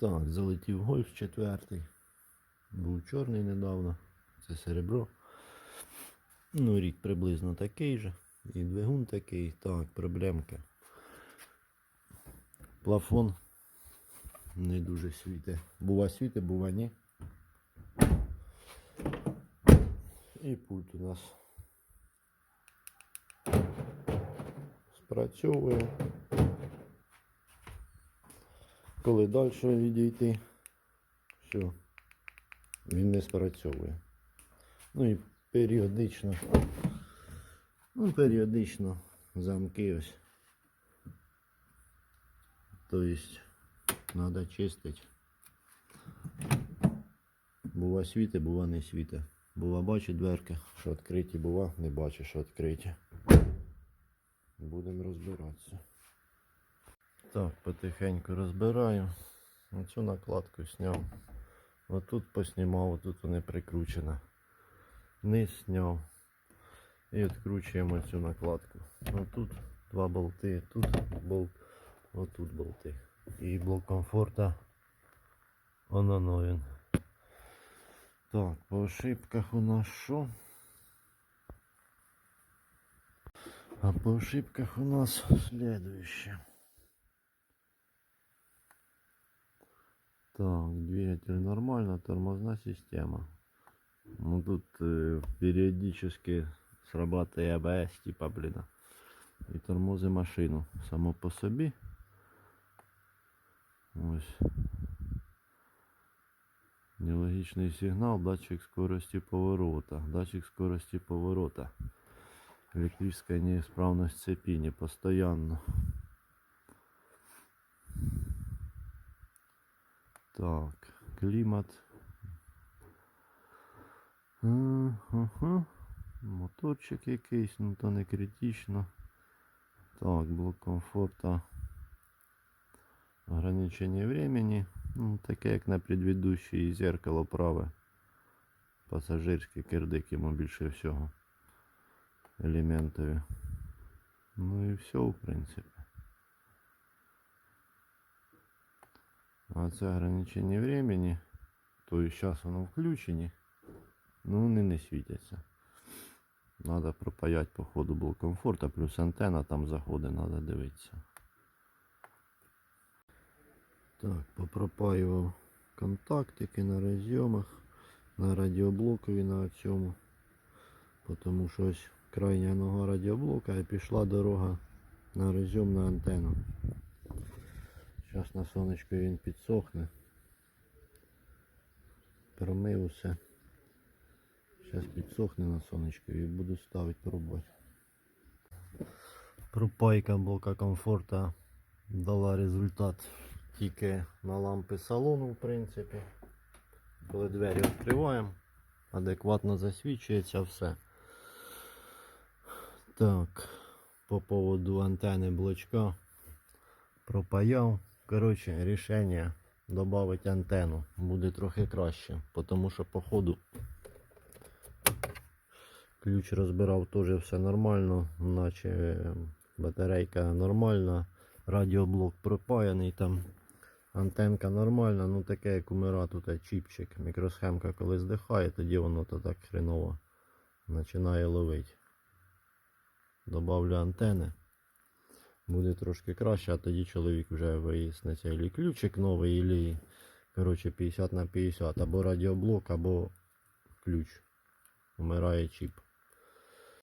Так, залетів гольф четвертий. Був чорний недавно. Це серебро. Ну, рік приблизно такий же. І двигун такий. Так, проблемки. Плафон не дуже світе. Бува світе, бува ні. І пульт у нас спрацьовує. Коли далі відійти, все, він не спрацьовує. Ну і періодично, ну, періодично замки ось. Тобто треба чистити. Бува світе, бува не світе. Бува бачить дверки, що відкриті, бува не бачить, що відкриті. Будемо розбиратися. Так, потихеньку розбираю. Оцю накладку зняв. Отут поснімав, отут вони прикручено. Низ зняв. І відкручуємо цю накладку. Отут два болти, тут болт, отут болти. І блок комфорта воно він. Так, по ошибках у нас що? А по ошибках у нас следующее. Так, двигатель нормально, тормозная система. Ну тут э, периодически срабатывает АБС, типа, блин. І тормози машину само по собі. Ось. Нелогічний сигнал, датчик скорости поворота. Датчик скорости поворота. Электрическая неисправность цепи не постоянно. Так, климат. Ага. Моторчик якийсь, ну то не критично. Так, блок комфорта. Ограничение времени. Ну, таке як на предыдущій зеркало праве. Пасажирський кирдик йому більше всього. Елементові. Ну і все, в принципі. А це ограничення времени. То і зараз воно включені. Ну вони не світяться. Надо пропаять по ходу блок комфорта, плюс антенна там заходить, надо дивитися. Так, попропаював контактики на розйомах, на радіоблокові на цьому. Тому що ось крайня нога радіоблока і пішла дорога на розйом на антенну. Зараз на сонечку він підсохне. Промив усе. Зараз підсохне на сонечку і буду ставити пробувати. Пропайка блока комфорта дала результат тільки на лампи салону, в принципі. Коли двері відкриваємо, адекватно засвічується все. Так, по поводу антени блочка пропаяв. Коротше, рішення додати антенну буде трохи краще, тому що по ходу ключ розбирав теж все нормально, наче е, батарейка нормальна, радіоблок пропаяний там. Антенка нормальна, ну таке як у мира тут е, чіпчик, мікросхемка коли здихає, тоді воно то так хреново починає ловити. Добавлю антени. Буде трошки краще, а тоді чоловік вже виясниться ілі ключик новий, ілі коротше 50 на 50, або радіоблок, або ключ. Умирає чіп.